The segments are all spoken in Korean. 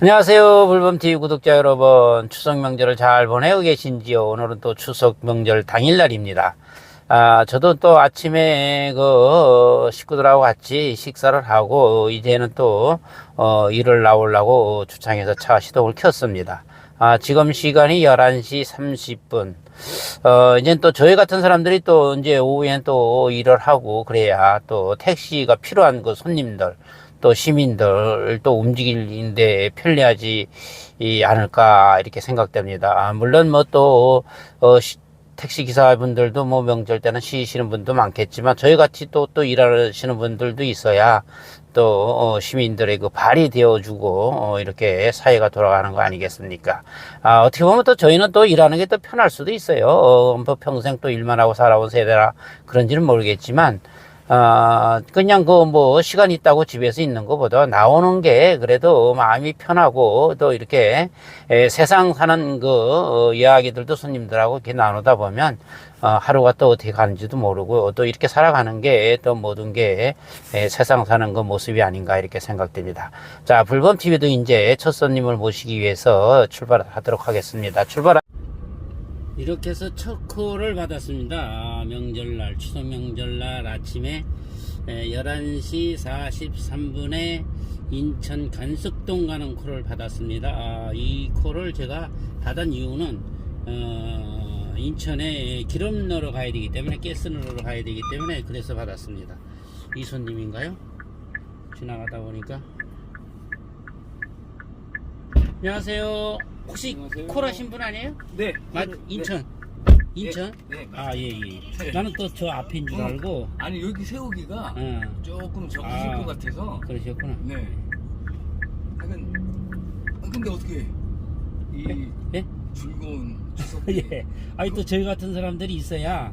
안녕하세요. 불범TV 구독자 여러분. 추석 명절을 잘 보내고 계신지요? 오늘은 또 추석 명절 당일날입니다. 아, 저도 또 아침에 그 어, 식구들하고 같이 식사를 하고 이제는 또 어, 일을 나오려고 주차장에서 차 시동을 켰습니다. 아, 지금 시간이 11시 30분. 어, 이제 또 저희 같은 사람들이 또 이제 오후엔 또 일을 하고 그래야 또 택시가 필요한 그 손님들 또 시민들 또 움직이는데 편리하지 이 않을까 이렇게 생각됩니다. 아, 물론 뭐또 어, 시- 택시 기사분들도 뭐 명절 때는 쉬시는 분도 많겠지만 저희 같이 또또 일하시는 분들도 있어야 또 어, 시민들의 그 발이 되어주고 어, 이렇게 사회가 돌아가는 거 아니겠습니까? 아, 어떻게 보면 또 저희는 또 일하는 게 또 편할 수도 있어요. 어, 뭐 평생 또 일만 하고 살아온 세대라 그런지는 모르겠지만 아, 그냥 그 뭐 시간 있다고 집에서 있는 것보다 나오는 게 그래도 마음이 편하고 또 이렇게 에, 세상 사는 그 어, 이야기들도 손님들하고 이렇게 나누다 보면 어, 하루가 또 어떻게 가는지도 모르고 또 이렇게 살아가는 게 또 모든 게 에, 세상 사는 그 모습이 아닌가 이렇게 생각됩니다. 자, 불범 TV도 이제 첫 손님을 모시기 위해서 출발하도록 하겠습니다. 출발. 이렇게 해서 첫 콜을 받았습니다. 아, 명절날, 추석 명절날 아침에 11시 43분에 인천 간석동 가는 콜을 받았습니다. 아, 이 콜을 제가 받은 이유는 어, 인천에 기름 넣으러 가야 되기 때문에 가스 넣으러 가야 되기 때문에 그래서 받았습니다. 이 손님인가요? 지나가다 보니까 안녕하세요. 혹시 안녕하세요. 콜 하신 분 아니에요? 네. 맞 네. 인천 인천 네. 네. 아 예 예. 네. 나는 또 저 앞인 줄 어. 알고 아니 여기 세우기가 응 조금 적으실 아. 것 같아서. 그러셨구나 네. 하여간 아, 근데 어떻게 이 예? 즐거운 추석 예 아니 또 저희 같은 사람들이 있어야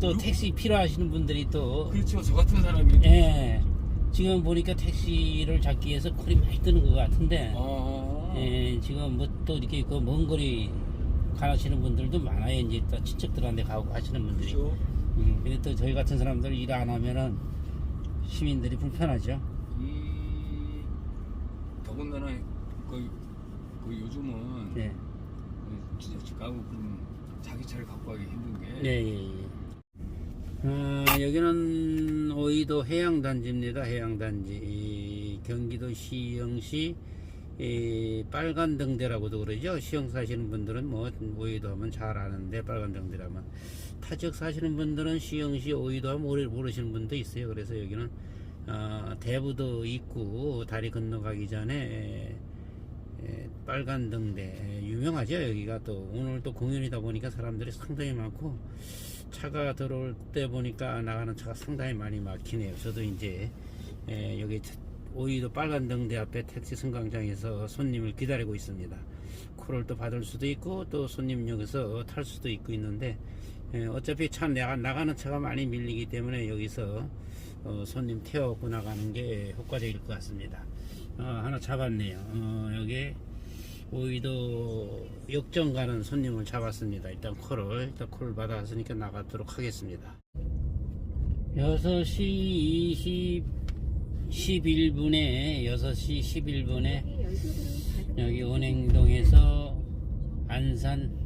또 누- 택시 필요하시는 분들이 또 그렇죠. 저 같은 사람이. 예. 지금 보니까 택시를 잡기 위해서 콜이 많이 뜨는 것 같은데 어. 예, 지금 뭐 또 이렇게 그 먼 거리 가시는 분들도 많아요 이제 또 친척들한테 가고 하시는 분들이 그렇죠. 음, 근데 또 저희 같은 사람들 일 안 하면은 시민들이 불편하죠 이 더군다나 그, 그 요즘은 예. 그 진짜 집 가고 그러면 자기 차를 갖고 가기 힘든 게. 네, 예, 예. 어, 여기는 오이도 해양단지입니다. 해양단지. 이 경기도 시영시 이 빨간 등대라고도 그러죠. 시영 사시는 분들은 뭐 오이도 하면 잘 아는데 빨간 등대라면 타지역 사시는 분들은 시영시 오이도 하면 모르시는 분도 있어요. 그래서 여기는 어, 대부도 있고 다리 건너가기 전에 에, 에, 빨간 등대 에, 유명하죠 여기가 또 오늘 또 공연이다 보니까 사람들이 상당히 많고 차가 들어올 때 보니까 나가는 차가 상당히 많이 막히네요 저도 이제 에, 여기 오이도 빨간 등대 앞에 택시 승강장에서 손님을 기다리고 있습니다 콜을 또 받을 수도 있고 또 손님 여기서 탈 수도 있고 있는데 에, 어차피 차 나가, 나가는 차가 많이 밀리기 때문에 여기서 어, 손님 태워고 나가는 게 효과적일 것 같습니다. 어, 하나 잡았네요. 어, 여기 오이도 역전 가는 손님을 잡았습니다. 일단 콜을 일단 콜을 받았으니까 나가도록 하겠습니다. 6시 20 11분에 6시 11분에 여기 은행동에서 안산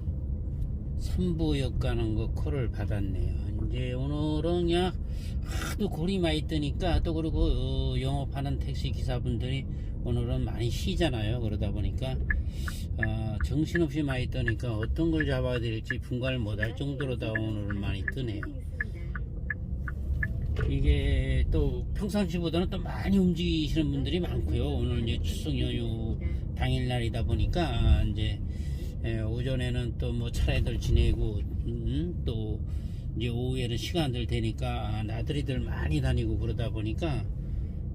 선부역 가는 거 콜을 받았네요. 이제 오늘은 그냥 하도 골이 많이 뜨니까 또 그리고 어, 영업하는 택시 기사분들이 오늘은 많이 쉬잖아요. 그러다 보니까 어, 정신없이 많이 뜨니까 어떤 걸 잡아야 될지 분간을 못할 정도로 다 오늘은 많이 뜨네요. 이게 또 평상시보다는 또 많이 움직이시는 분들이 많고요. 오늘 이제 추석 연휴 당일날이다 보니까 이제 예, 오전에는 또 뭐 차례들 지내고 음, 또 이제 오후에는 시간들 되니까 아, 나들이들 많이 다니고 그러다 보니까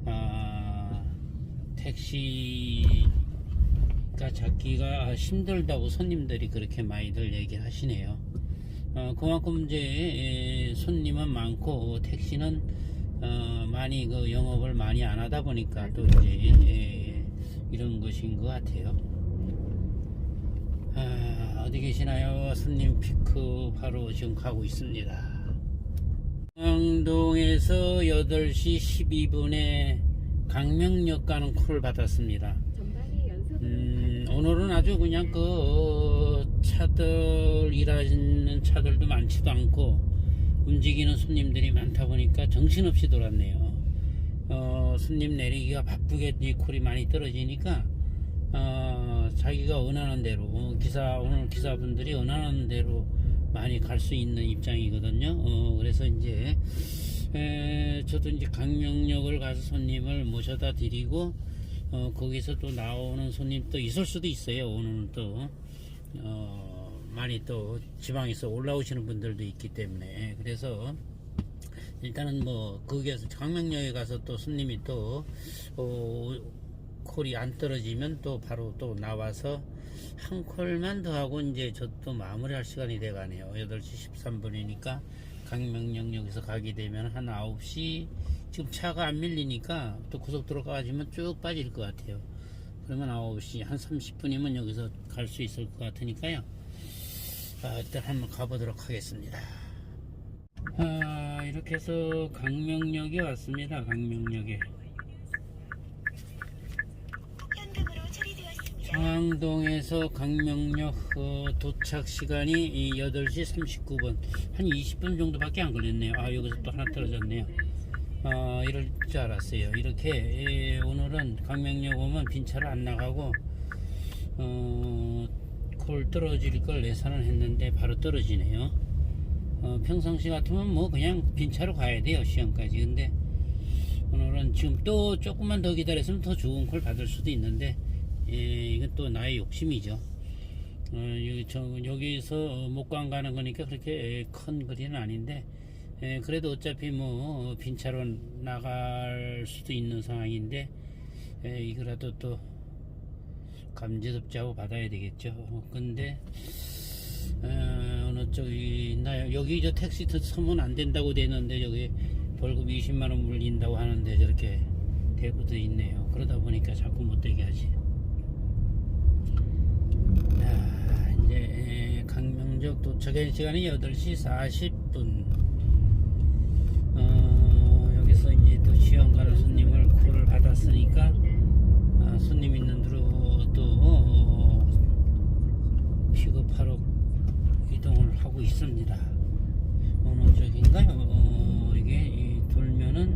아, 택시가 잡기가 힘들다고 손님들이 그렇게 많이들 얘기하시네요. 어, 그만큼 이제 에, 손님은 많고 택시는 어, 많이 그 영업을 많이 안 하다 보니까 또 이제 에, 이런 것인 것 같아요. 아, 어디 계시나요? 손님 피크 바로 지금 가고 있습니다. 강동에서 8시 12분에 강명역 가는 콜을 받았습니다. 음, 아주 그냥 그 차들 일하는 차들도 많지도 않고 움직이는 손님들이 많다 보니까 정신없이 돌았네요. 어, 손님 내리기가 바쁘게 이 콜이 많이 떨어지니까 어, 자기가 원하는 대로 어, 기사 오늘 기사분들이 원하는 대로 많이 갈 수 있는 입장이거든요. 어, 그래서 이제 에, 저도 이제 강명역을 가서 손님을 모셔다 드리고 어, 거기서 또 나오는 손님 또 있을 수도 있어요. 오늘은 또 어, 많이 또 지방에서 올라오시는 분들도 있기 때문에 그래서 일단은 뭐 거기에서 강명역에 가서 또 손님이 또 어, 콜이 안 떨어지면 또 바로 또 나와서 한 콜만 더 하고 이제 저또 마무리할 시간이 돼 가네요. 8시 13분이니까 강명역역에서 가게 되면 한 9시 지금 차가 안 밀리니까 또 고속도로 가지면 쭉 빠질 것 같아요. 그러면 9시 한 30분이면 여기서 갈 수 있을 것 같으니까요. 아, 일단 한번 가보도록 하겠습니다. 아, 이렇게 해서 강명역에 왔습니다. 강명역에. 상항동에서 강명역 어, 도착 시간이 이 8시 39분 한 20분 정도밖에 안 걸렸네요 아 여기서 또 하나 떨어졌네요 아 이럴 줄 알았어요. 이렇게 예, 오늘은 강명역 오면 빈차로 안 나가고 어, 콜 떨어질 걸 예상을 했는데 바로 떨어지네요. 어, 평상시 같으면 뭐 그냥 빈차로 가야 돼요 시험까지. 근데 오늘은 지금 또 조금만 더 기다렸으면 더 좋은 콜 받을 수도 있는데 예, 이건 또 나의 욕심이죠. 어, 여기, 저, 여기서 목광 가는 거니까 그렇게 큰 거리는 아닌데, 예, 그래도 어차피 뭐, 빈차로 나갈 수도 있는 상황인데, 예, 이거라도 또, 감지접자고 받아야 되겠죠. 어, 근데, 어, 어느 쪽이 있나요? 여기 저 택시 서면 안 된다고 되는데, 여기 벌금 20만원 물린다고 하는데, 저렇게 대구도 있네요. 그러다 보니까 자꾸 못 되게 하지. 자, 이제 강명적 도착의 시간이 8시 40분. 또 시험 가는 손님을 콜을 받았으니까 아, 손님 있는 데로 또 어, 픽업하러 이동을 하고 있습니다. 어느 쪽인가요? 어, 이게 이 돌면은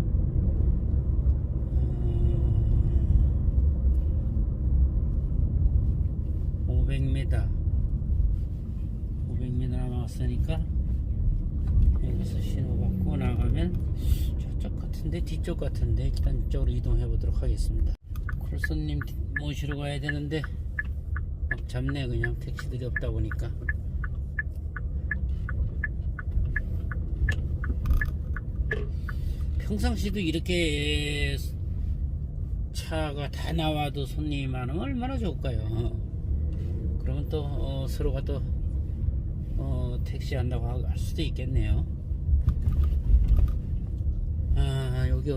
어, 500m 500m 남았으니까 여기서 신호 받고 나가면 저 쪽 같은데 뒤쪽 같은데 일단 이쪽으로 이동해 보도록 하겠습니다 콜손님 모시러 가야 되는데 막 잡네 그냥 택시들이 없다 보니까 평상시도 이렇게 차가 다 나와도 손님이 많으면 얼마나 좋을까요? 그러면 또 어, 서로가 또 어, 택시 한다고 하- 할 수도 있겠네요. 아 여기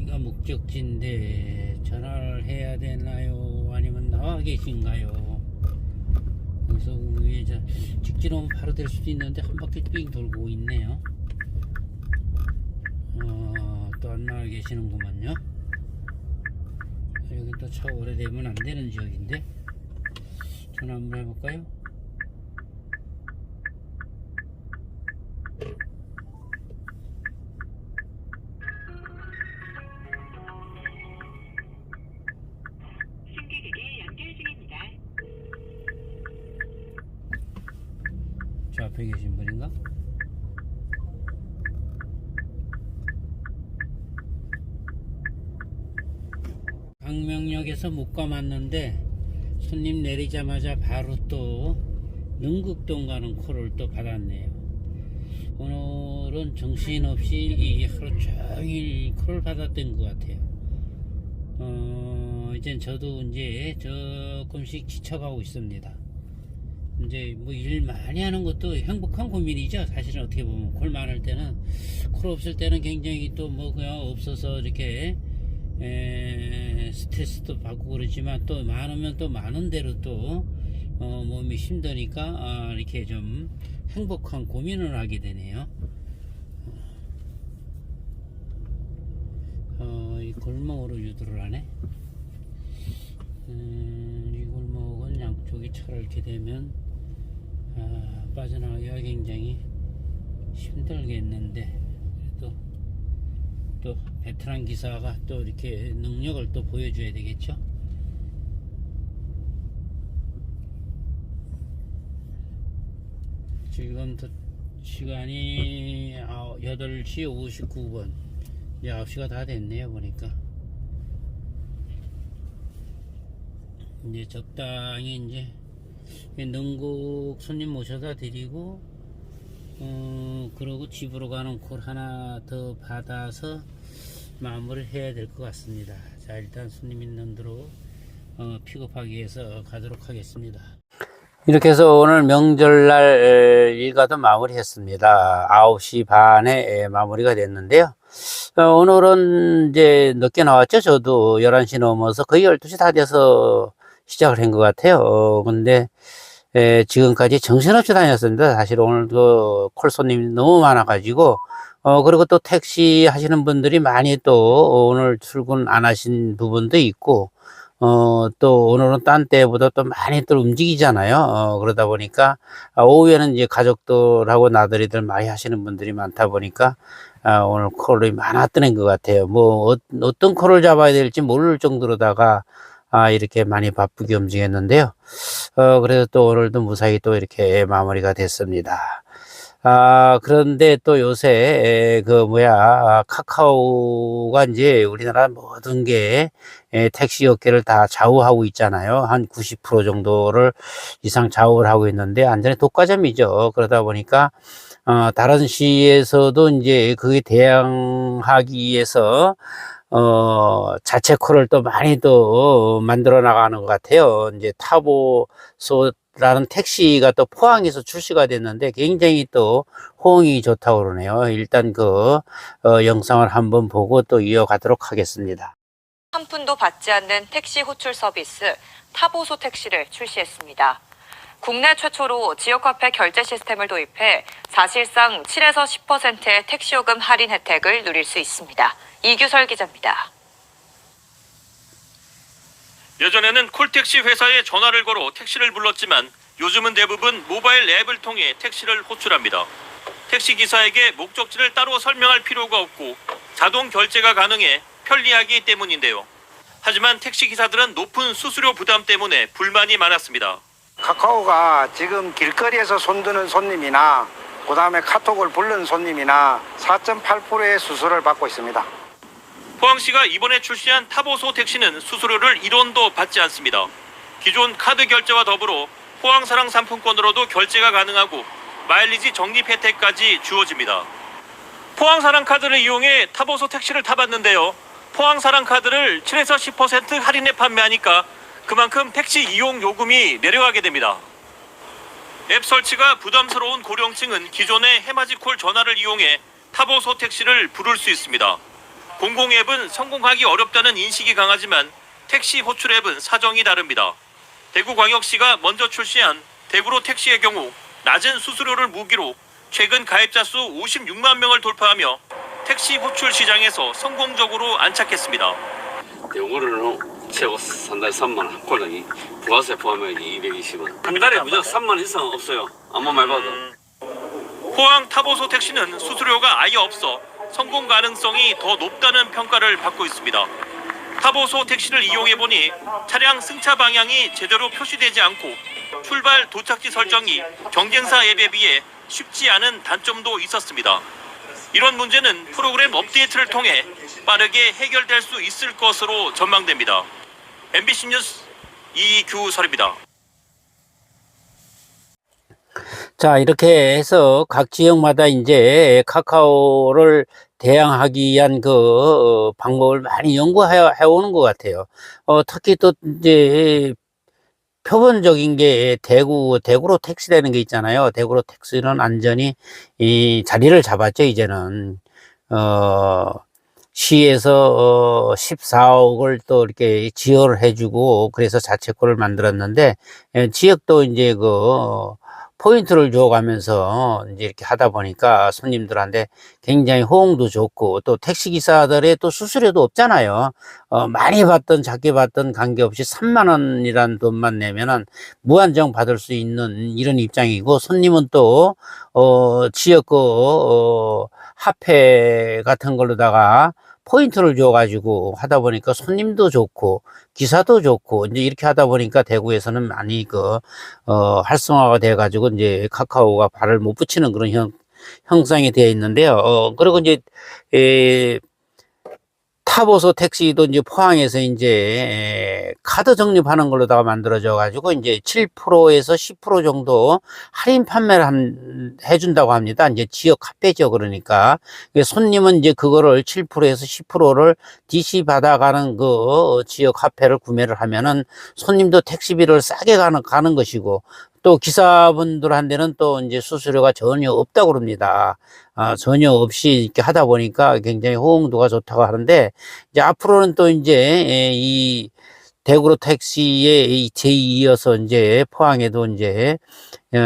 어디가 목적지인데 전화를 해야 되나요? 아니면 나와 계신가요? 그래서 저 직진 오면 바로 될 수도 있는데 한 바퀴 삥 돌고 있네요. 어, 또 안 나와 계시는구만요. 여기 또 차 오래되면 안 되는 지역인데 전화 한번 해볼까요? 강명역에서 못 감았는데 손님 내리자마자 바로 또 능국동 가는 콜을 또 받았네요. 오늘은 정신없이 이 하루 종일 콜을 받았던 것 같아요. 어, 이젠 저도 이제 조금씩 지쳐가고 있습니다. 이제 뭐 일 많이 하는 것도 행복한 고민이죠. 사실은 어떻게 보면 콜 많을 때는 콜 없을 때는 굉장히 또 뭐 그냥 없어서 이렇게 에, 스트레스도 받고 그러지만 또 많으면 또 많은 대로 또 어, 몸이 힘드니까 아, 이렇게 좀 행복한 고민을 하게 되네요. 어, 이 골목으로 유도를 하네. 음, 이렇게 되면 아, 빠져나가기가 굉장히 힘들겠는데 그래도 또 베테랑 기사가 또 이렇게 능력을 또 보여줘야 되겠죠. 지금 도- 시간이 8시 59분 이제 9시가 다 됐네요 보니까 이제 적당히 이제 능곡 손님 모셔다 드리고 어 그러고 집으로 가는 콜 하나 더 받아서 마무리를 해야 될 것 같습니다 자 일단 손님 있는 대로 어, 픽업하기 위해서 가도록 하겠습니다 이렇게 해서 오늘 명절날 일과도 마무리했습니다. 9시 반에 마무리가 됐는데요. 어, 오늘은 이제 늦게 나왔죠. 저도 11시 넘어서 거의 12시 다 돼서 시작을 한 것 같아요. 어, 근데 에, 지금까지 정신없이 다녔습니다. 사실 오늘 그콜 손님이 너무 많아가지고 어, 그리고 또 택시 하시는 분들이 많이 또 오늘 출근 안 하신 부분도 있고 어, 또 오늘은 딴 때보다 또 많이 또 움직이잖아요. 어, 그러다 보니까 아, 오후에는 이제 가족들하고 나들이들 많이 하시는 분들이 많다 보니까 아, 오늘 콜이 많았던 것 같아요. 뭐 어, 떤 콜을 잡아야 될지 모를 정도로다가 아, 이렇게 많이 바쁘게 움직였는데요. 어, 그래서 또 오늘도 무사히 또 이렇게 마무리가 됐습니다. 아, 그런데 또 요새, 에, 그, 뭐야, 아, 카카오가 이제 우리나라 모든 게, 에, 택시 업계를 다 좌우하고 있잖아요. 한 90% 정도를 이상 좌우를 하고 있는데, 완전히 독과점이죠. 그러다 보니까, 어, 다른 시에서도 이제 그게 대항하기 위해서, 어, 자체 콜을 또 많이 또 만들어 나가는 것 같아요. 이제 타보 소 라는 택시가 또 포항에서 출시가 됐는데 굉장히 또 호응이 좋다고 그러네요. 일단 그, 어, 영상을 한번 보고 또 이어가도록 하겠습니다. 한 푼도 받지 않는 택시 호출 서비스 타보소 택시를 출시했습니다. 국내 최초로 지역화폐 결제 시스템을 도입해 사실상 7에서 10%의 택시요금 할인 혜택을 누릴 수 있습니다. 이규설 기자입니다. 예전에는 콜택시 회사에 전화를 걸어 택시를 불렀지만 요즘은 대부분 모바일 앱을 통해 택시를 호출합니다. 택시 기사에게 목적지를 따로 설명할 필요가 없고 자동 결제가 가능해 편리하기 때문인데요. 하지만 택시 기사들은 높은 수수료 부담 때문에 불만이 많았습니다. 카카오가 지금 길거리에서 손드는 손님이나 그다음에 카톡을 부르는 손님이나 4.8%의 수수료를 받고 있습니다. 포항시가 이번에 출시한 타보소 택시는 수수료를 1원도 받지 않습니다. 기존 카드 결제와 더불어 포항사랑 상품권으로도 결제가 가능하고 마일리지 적립 혜택까지 주어집니다. 포항사랑 카드를 이용해 타보소 택시를 타봤는데요. 포항사랑 카드를 7에서 10% 할인해 판매하니까 그만큼 택시 이용 요금이 내려가게 됩니다. 앱 설치가 부담스러운 고령층은 기존의 해마지콜 전화를 이용해 타보소 택시를 부를 수 있습니다. 공공 앱은 성공하기 어렵다는 인식이 강하지만 택시 호출 앱은 사정이 다릅니다. 대구광역시가 먼저 출시한 대구로 택시의 경우 낮은 수수료를 무기로 최근 가입자 수 56만 명을 돌파하며 택시 호출 시장에서 성공적으로 안착했습니다. 영어로는 최고 산달 3만 원, 콜락이 부가세 포함해 220원. 한 달에 무조건 3만 이상 없어요. 아무 말 봐도. 포항 타보소 택시는 수수료가 아예 없어 성공 가능성이 더 높다는 평가를 받고 있습니다. 타보소 택시를 이용해 보니 차량 승차 방향이 제대로 표시되지 않고 출발 도착지 설정이 경쟁사 앱에 비해 쉽지 않은 단점도 있었습니다. 이런 문제는 프로그램 업데이트를 통해 빠르게 해결될 수 있을 것으로 전망됩니다. MBC 뉴스 이규설입니다. 자, 이렇게 해서 각 지역마다 이제 카카오를 대항하기 위한 그 어, 방법을 많이 연구해 오는 것 같아요. 어, 특히 또 이제 표본적인 게 대구, 대구로 택시라는 게 있잖아요. 대구로 택시는 안전히 이 자리를 잡았죠, 이제는. 어, 시에서 어, 14억을 또 이렇게 지원을 해주고 그래서 자체코를 만들었는데 예, 지역도 이제 그 어, 포인트를 줘가면서 이제 이렇게 하다 보니까 손님들한테 굉장히 호응도 좋고 또 택시기사들의 또 수수료도 없잖아요. 어, 많이 받든 작게 받든 관계없이 3만 원이라는 돈만 내면은 무한정 받을 수 있는 이런 입장이고 손님은 또, 어, 지역 그, 어, 화폐 같은 걸로다가 포인트를 줘가지고 하다 보니까 손님도 좋고 기사도 좋고 이제 이렇게 하다 보니까 대구에서는 많이 그 어, 활성화가 돼가지고 이제 카카오가 발을 못 붙이는 그런 형, 형상이 되어 있는데요. 어, 그리고 이제 에, 타보소 택시도 이제 포항에서 이제 에, 카드 적립하는 걸로다가 만들어져 가지고 이제 7%에서 10% 정도 할인 판매를 한, 해준다고 합니다. 이제 지역 카페죠. 그러니까 손님은 이제 그거를 7%에서 10%를 DC 받아가는 그 지역 화폐를 구매를 하면은 손님도 택시비를 싸게 가는, 가는 것이고 또 기사분들한테는 또 이제 수수료가 전혀 없다고 그럽니다. 아, 전혀 없이 이렇게 하다 보니까 굉장히 호응도가 좋다고 하는데 이제 앞으로는 또 이제 에, 이 대구로 택시에 이 제2이어서 이제 포항에도 이제 어,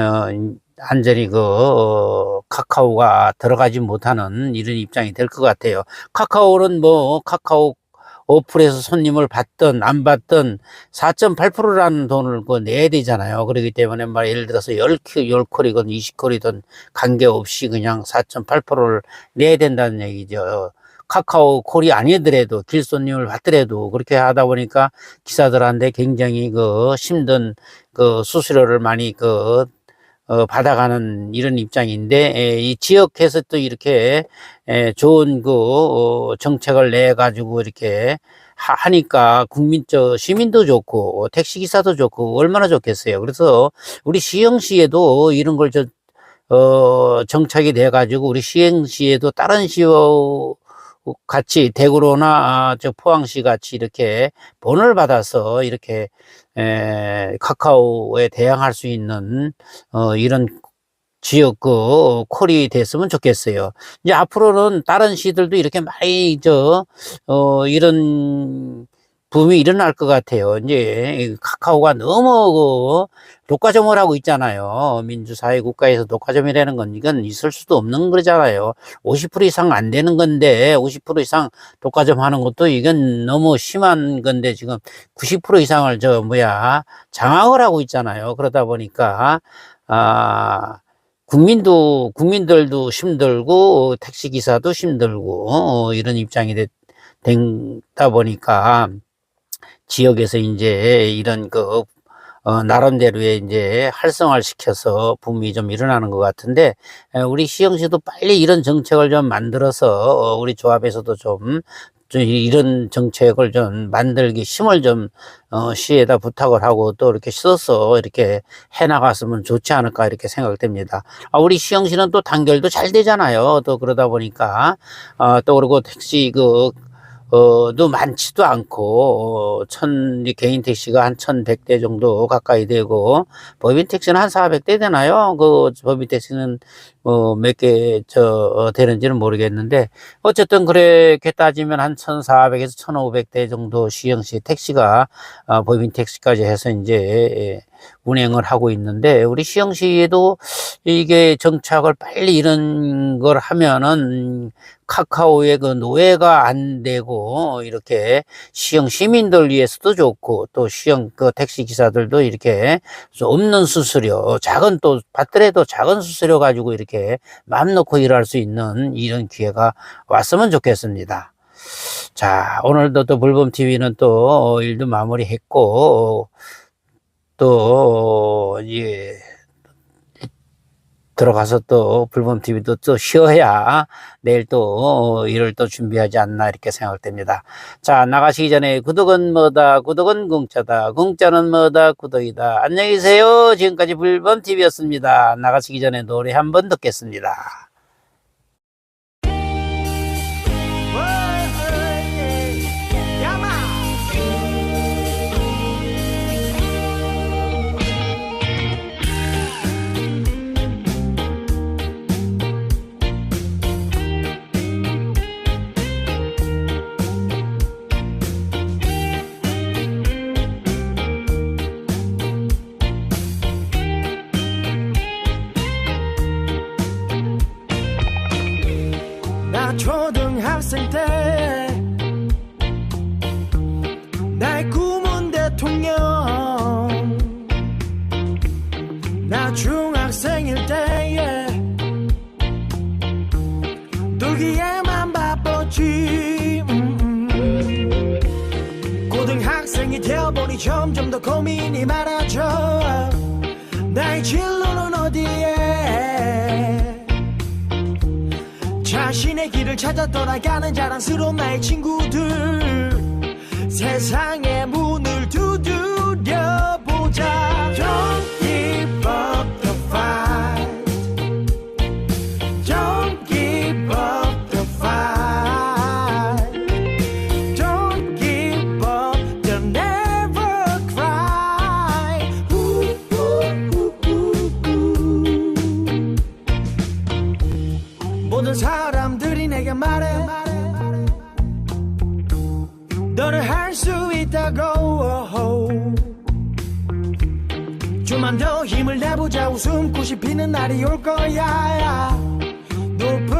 완전히 그 어, 카카오가 들어가지 못하는 이런 입장이 될 것 같아요. 카카오는 뭐 카카오 어플에서 손님을 받든 안 받든 4.8%라는 돈을 그 내야 되잖아요. 그렇기 때문에 말 예를 들어서 10킬, 10콜이든 20콜이든 관계없이 그냥 4.8%를 내야 된다는 얘기죠. 카카오 콜이 아니더라도 길손님을 받더라도 그렇게 하다 보니까 기사들한테 굉장히 그 힘든 그 수수료를 많이 그 어, 받아가는 이런 입장인데 에, 이 지역에서 또 이렇게 에, 좋은 그 어, 정책을 내 가지고 이렇게 하, 하니까 국민 저 시민도 좋고 택시 기사도 좋고 얼마나 좋겠어요. 그래서 우리 시흥시에도 이런 걸저 어, 정착이 돼 가지고 우리 시흥시에도 다른 시와 같이 대구로나 아, 저 포항시 같이 이렇게 본을 받아서 이렇게 에, 카카오에 대항할 수 있는 어, 이런 지역 그 콜이 됐으면 좋겠어요. 이제 앞으로는 다른 시들도 이렇게 많이 저 어, 이런 붐이 일어날 것 같아요. 이제 이 카카오가 너무 그 독과점을 하고 있잖아요. 민주사회 국가에서 독과점이라는 건 이건 있을 수도 없는 거잖아요. 50% 이상 안 되는 건데 50% 이상 독과점 하는 것도 이건 너무 심한 건데 지금 90% 이상을 저 뭐야 장악을 하고 있잖아요. 그러다 보니까 아 국민도 국민들도 힘들고 택시 기사도 힘들고 어, 이런 입장이 되, 된다 보니까 지역에서 이제 이런 그 어, 나름대로의 이제 활성화를 시켜서 붐이 좀 일어나는 것 같은데, 에, 우리 시흥시도 빨리 이런 정책을 좀 만들어서, 어, 우리 조합에서도 좀, 좀 이- 이런 정책을 좀 만들기 힘을 좀, 어, 시에다 부탁을 하고 또 이렇게 써서 이렇게 해 나갔으면 좋지 않을까 이렇게 생각됩니다. 아, 우리 시흥시는 또 단결도 잘 되잖아요. 또 그러다 보니까, 어, 또 그리고 택시 그, 어, 도 많지도 않고, 어, 천, 이 개인 택시가 한 천백 대 정도 가까이 되고, 법인 택시는 한 사백 대 되나요? 그 법인 택시는, 어, 몇 개, 저, 어, 되는지는 모르겠는데, 어쨌든 그렇게 따지면 한 천사백에서 천오백 대 정도 시형시 택시가, 어, 법인 택시까지 해서 이제, 예, 운행을 하고 있는데, 우리 시형시에도 이게 정착을 빨리 이런 걸 하면은, 카카오의 그 노예가 안 되고 이렇게 시형 시민들 위해서도 좋고 또 시형 그 택시 기사들도 이렇게 없는 수수료 작은 또 받더라도 작은 수수료 가지고 이렇게 마음 놓고 일할 수 있는 이런 기회가 왔으면 좋겠습니다. 자 오늘도 또 불범 TV는 또 일도 마무리했고 또 예. 들어가서 또 불법 TV도 또 쉬어야 내일 또 일을 또 준비하지 않나 이렇게 생각됩니다. 자, 나가시기 전에 구독은 뭐다, 구독은 공짜다, 공짜는 뭐다, 구독이다. 안녕히 계세요. 지금까지 불법 TV였습니다. 나가시기 전에 노래 한 번 듣겠습니다. 자신의 길을 찾아 떠나가는 자랑스러운 나의 친구들. 세상의 문을 두드려보자. 힘을 내보자. 웃음꽃이 피는 날이 올 거야. 높